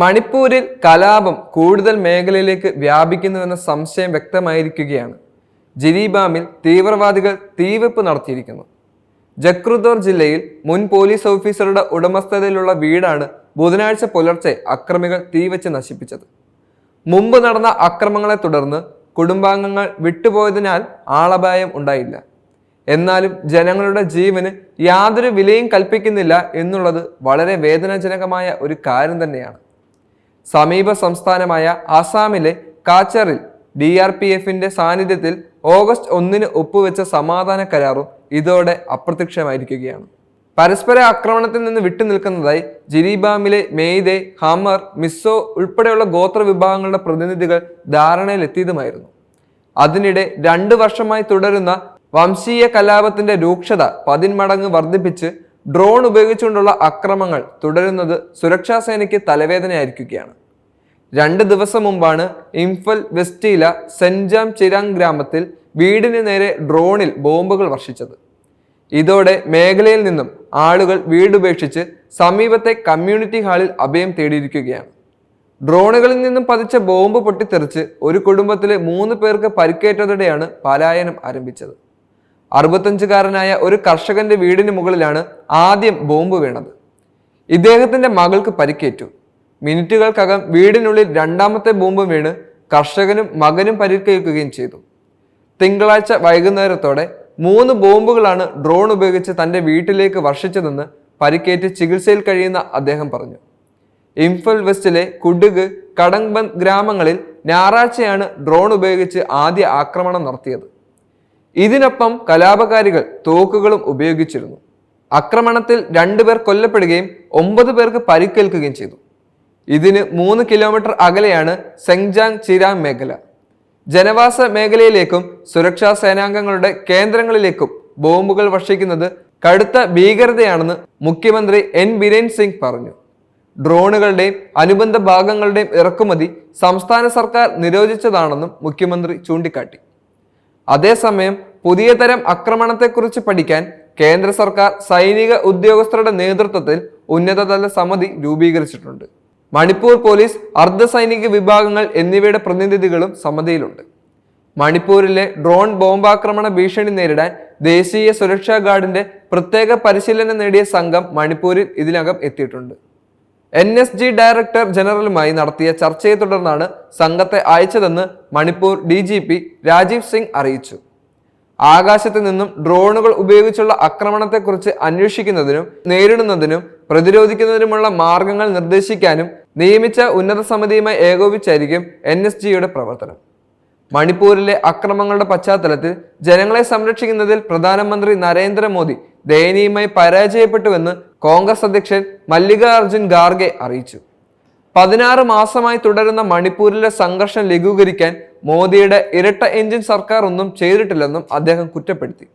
മണിപ്പൂരിൽ കലാപം കൂടുതൽ മേഖലയിലേക്ക് വ്യാപിക്കുന്നുവെന്ന സംശയം വ്യക്തമായിരിക്കുകയാണ്. ജിരിബാമിൽ തീവ്രവാദികൾ തീവെപ്പ് നടത്തിയിരിക്കുന്നു. ജക്രുദോർ ജില്ലയിൽ മുൻ പോലീസ് ഓഫീസറുടെ ഉടമസ്ഥതയിലുള്ള വീടാണ് ബുധനാഴ്ച പുലർച്ചെ അക്രമികൾ തീവച്ച് നശിപ്പിച്ചത്. മുമ്പ് നടന്ന അക്രമങ്ങളെ തുടർന്ന് കുടുംബാംഗങ്ങൾ വിട്ടുപോയതിനാൽ ആളപായം ഉണ്ടായില്ല. എന്നാലും ജനങ്ങളുടെ ജീവന് യാതൊരു വിലയും കൽപ്പിക്കുന്നില്ല എന്നുള്ളത് വളരെ വേദനാജനകമായ ഒരു കാര്യം തന്നെയാണ്. സമീപ സംസ്ഥാനമായ ആസാമിലെ കാച്ചറിൽ ഡി ആർ പി എഫിന്റെ സാന്നിധ്യത്തിൽ ഓഗസ്റ്റ് ഒന്നിന് ഒപ്പുവെച്ച സമാധാന കരാറും ഇതോടെ അപ്രത്യക്ഷമായിരിക്കുകയാണ്. പരസ്പര ആക്രമണത്തിൽ നിന്ന് വിട്ടുനിൽക്കുന്നതായി ജിരിബാമിലെ മെയ്തെ ഹമർ മിസ്സോ ഉൾപ്പെടെയുള്ള ഗോത്ര വിഭാഗങ്ങളുടെ പ്രതിനിധികൾ ധാരണയിലെത്തിയതുമായിരുന്നു. അതിനിടെ രണ്ടു വർഷമായി തുടരുന്ന വംശീയ കലാപത്തിന്റെ രൂക്ഷത പതിന്മടങ്ങ് വർദ്ധിപ്പിച്ച് ഡ്രോൺ ഉപയോഗിച്ചുകൊണ്ടുള്ള അക്രമങ്ങൾ തുടരുന്നത് സുരക്ഷാ സേനയ്ക്ക് തലവേദനയായിരിക്കുകയാണ്. രണ്ട് ദിവസം മുമ്പാണ് ഇംഫൽ വെസ്റ്റീല സെൻജാം ചിരാങ് ഗ്രാമത്തിൽ വീടിന് നേരെ ഡ്രോണിൽ ബോംബുകൾ വർഷിച്ചത്. ഇതോടെ മേഖലയിൽ നിന്നും ആളുകൾ വീടുപേക്ഷിച്ച് സമീപത്തെ കമ്മ്യൂണിറ്റി ഹാളിൽ അഭയം തേടിയിരിക്കുകയാണ്. ഡ്രോണുകളിൽ നിന്നും പതിച്ച ബോംബ് പൊട്ടിത്തെറിച്ച് ഒരു കുടുംബത്തിലെ മൂന്ന് പേർക്ക് പരിക്കേറ്റതോടെയാണ് പലായനം ആരംഭിച്ചത്. അറുപത്തഞ്ചുകാരനായ ഒരു കർഷകന്റെ വീടിന് മുകളിലാണ് ആദ്യം ബോംബ് വീണത്. ഇദ്ദേഹത്തിന്റെ മകൾക്ക് പരിക്കേറ്റു. മിനിറ്റുകൾക്കകം വീടിനുള്ളിൽ രണ്ടാമത്തെ ബോംബ് വീണ് കർഷകനും മകനും പരിക്കേൽക്കുകയും ചെയ്തു. തിങ്കളാഴ്ച വൈകുന്നേരത്തോടെ മൂന്ന് ബോംബുകളാണ് ഡ്രോൺ ഉപയോഗിച്ച് തന്റെ വീട്ടിലേക്ക് വർഷിച്ചതെന്ന് പരിക്കേറ്റ് ചികിത്സയിൽ കഴിയുന്ന അദ്ദേഹം പറഞ്ഞു. ഇംഫൽ വെസ്റ്റിലെ കുടുഗ് കടങ്ബന്ദ് ഗ്രാമങ്ങളിൽ ഞായറാഴ്ചയാണ് ഡ്രോൺ ഉപയോഗിച്ച് ആദ്യ ആക്രമണം നടത്തിയത്. ഇതിനൊപ്പം കലാപകാരികൾ തോക്കുകളും ഉപയോഗിച്ചിരുന്നു. ആക്രമണത്തിൽ രണ്ടുപേർ കൊല്ലപ്പെടുകയും ഒമ്പത് പേർക്ക് പരിക്കേൽക്കുകയും ചെയ്തു. ഇതിന് മൂന്ന് കിലോമീറ്റർ അകലെയാണ് സെങ്ജാങ് ചിരാങ് മേഖല. ജനവാസ മേഖലയിലേക്കും സുരക്ഷാ സേനാംഗങ്ങളുടെ കേന്ദ്രങ്ങളിലേക്കും ബോംബുകൾ വർഷിക്കുന്നത് കടുത്ത ഭീകരതയാണെന്ന് മുഖ്യമന്ത്രി എൻ ബിരേൻ സിംഗ് പറഞ്ഞു. ഡ്രോണുകളുടെയും അനുബന്ധ ഭാഗങ്ങളുടെയും ഇറക്കുമതി സംസ്ഥാന സർക്കാർ നിരോധിച്ചതാണെന്നും മുഖ്യമന്ത്രി ചൂണ്ടിക്കാട്ടി. അതേസമയം പുതിയ തരം ആക്രമണത്തെക്കുറിച്ച് പഠിക്കാൻ കേന്ദ്ര സർക്കാർ സൈനിക ഉദ്യോഗസ്ഥരുടെ നേതൃത്വത്തിൽ ഉന്നതതല സമിതി രൂപീകരിച്ചിട്ടുണ്ട്. മണിപ്പൂർ പോലീസ് അർദ്ധസൈനിക വിഭാഗങ്ങൾ എന്നിവയുടെ പ്രതിനിധികളും സമിതിയിലുണ്ട്. മണിപ്പൂരിലെ ഡ്രോൺ ബോംബാക്രമണ ഭീഷണി നേരിടാൻ ദേശീയ സുരക്ഷാ ഗാർഡിന്റെ പ്രത്യേക പരിശീലനം നേടിയ സംഘം മണിപ്പൂരിൽ ഇതിനകം എത്തിയിട്ടുണ്ട്. എൻ എസ് ജി ഡയറക്ടർ ജനറലുമായി നടത്തിയ ചർച്ചയെ തുടർന്നാണ് സംഘത്തെ അയച്ചതെന്ന് മണിപ്പൂർ ഡി രാജീവ് സിംഗ് അറിയിച്ചു. ആകാശത്ത് നിന്നും ഡ്രോണുകൾ ഉപയോഗിച്ചുള്ള ആക്രമണത്തെക്കുറിച്ച് അന്വേഷിക്കുന്നതിനും നേരിടുന്നതിനും പ്രതിരോധിക്കുന്നതിനുമുള്ള മാർഗങ്ങൾ നിർദ്ദേശിക്കാനും നിയമിച്ച ഉന്നത സമിതിയുമായി ഏകോപിച്ചായിരിക്കും എൻ എസ് ജിയുടെ പ്രവർത്തനം. മണിപ്പൂരിലെ അക്രമങ്ങളുടെ പശ്ചാത്തലത്തിൽ ജനങ്ങളെ സംരക്ഷിക്കുന്നതിൽ പ്രധാനമന്ത്രി നരേന്ദ്രമോദി ദയനീയമായി പരാജയപ്പെട്ടുവെന്ന് കോൺഗ്രസ് അധ്യക്ഷൻ മല്ലികാർജുൻ ഖാർഗെ അറിയിച്ചു. പതിനാറ് മാസമായി തുടരുന്ന മണിപ്പൂരിലെ സംഘർഷം ലഘൂകരിക്കാൻ മോദിയുടെ ഇരട്ട എഞ്ചിൻ സർക്കാർ ഒന്നും ചെയ്തിട്ടില്ലെന്നും അദ്ദേഹം കുറ്റപ്പെടുത്തി.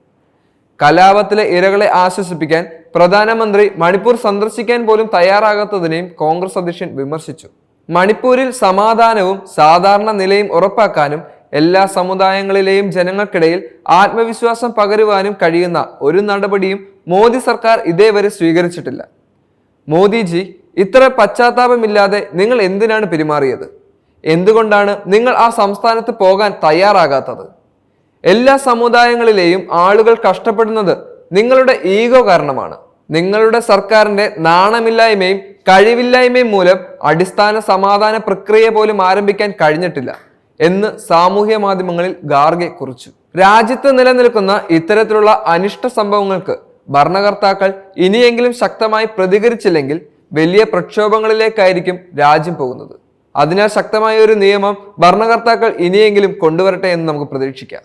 കലാപത്തിലെ ഇരകളെ ആശ്വസിപ്പിക്കാൻ പ്രധാനമന്ത്രി മണിപ്പൂർ സന്ദർശിക്കാൻ പോലും തയ്യാറാകാത്തതിനെയും കോൺഗ്രസ് അധ്യക്ഷൻ വിമർശിച്ചു. മണിപ്പൂരിൽ സമാധാനവും സാധാരണ നിലയും ഉറപ്പാക്കാനും എല്ലാ സമുദായങ്ങളിലെയും ജനങ്ങൾക്കിടയിൽ ആത്മവിശ്വാസം പകരുവാനും കഴിയുന്ന ഒരു നടപടിയും മോദി സർക്കാർ ഇതേവരെ സ്വീകരിച്ചിട്ടില്ല. മോദിജി ഇത്ര പശ്ചാത്താപമില്ലാതെ നിങ്ങൾ എന്തിനാണ് പെരുമാറിയത്? എന്തുകൊണ്ടാണ് നിങ്ങൾ ആ സംസ്ഥാനത്ത് പോകാൻ തയ്യാറാകാത്തത്? എല്ലാ സമുദായങ്ങളിലെയും ആളുകൾ കഷ്ടപ്പെടുന്നത് നിങ്ങളുടെ ഈഗോ കാരണമാണ്. നിങ്ങളുടെ സർക്കാരിന്റെ നാണമില്ലായ്മയും കഴിവില്ലായ്മയും മൂലം അടിസ്ഥാന സമാധാന പ്രക്രിയ പോലും ആരംഭിക്കാൻ കഴിഞ്ഞിട്ടില്ല എന്ന് സാമൂഹ്യ മാധ്യമങ്ങളിൽ ഗാർഗെ കുറിച്ചു. രാജ്യത്ത് നിലനിൽക്കുന്ന ഇത്തരത്തിലുള്ള അനിഷ്ട സംഭവങ്ങൾക്ക് ഭരണകർത്താക്കൾ ഇനിയെങ്കിലും ശക്തമായി പ്രതികരിച്ചില്ലെങ്കിൽ വലിയ പ്രക്ഷോഭങ്ങളിലേക്കായിരിക്കും രാജ്യം പോകുന്നത്. അതിനാൽ ശക്തമായ ഒരു നിയമം ഭരണകർത്താക്കൾ ഇനിയെങ്കിലും കൊണ്ടുവരട്ടെ എന്ന് നമുക്ക് പ്രതീക്ഷിക്കാം.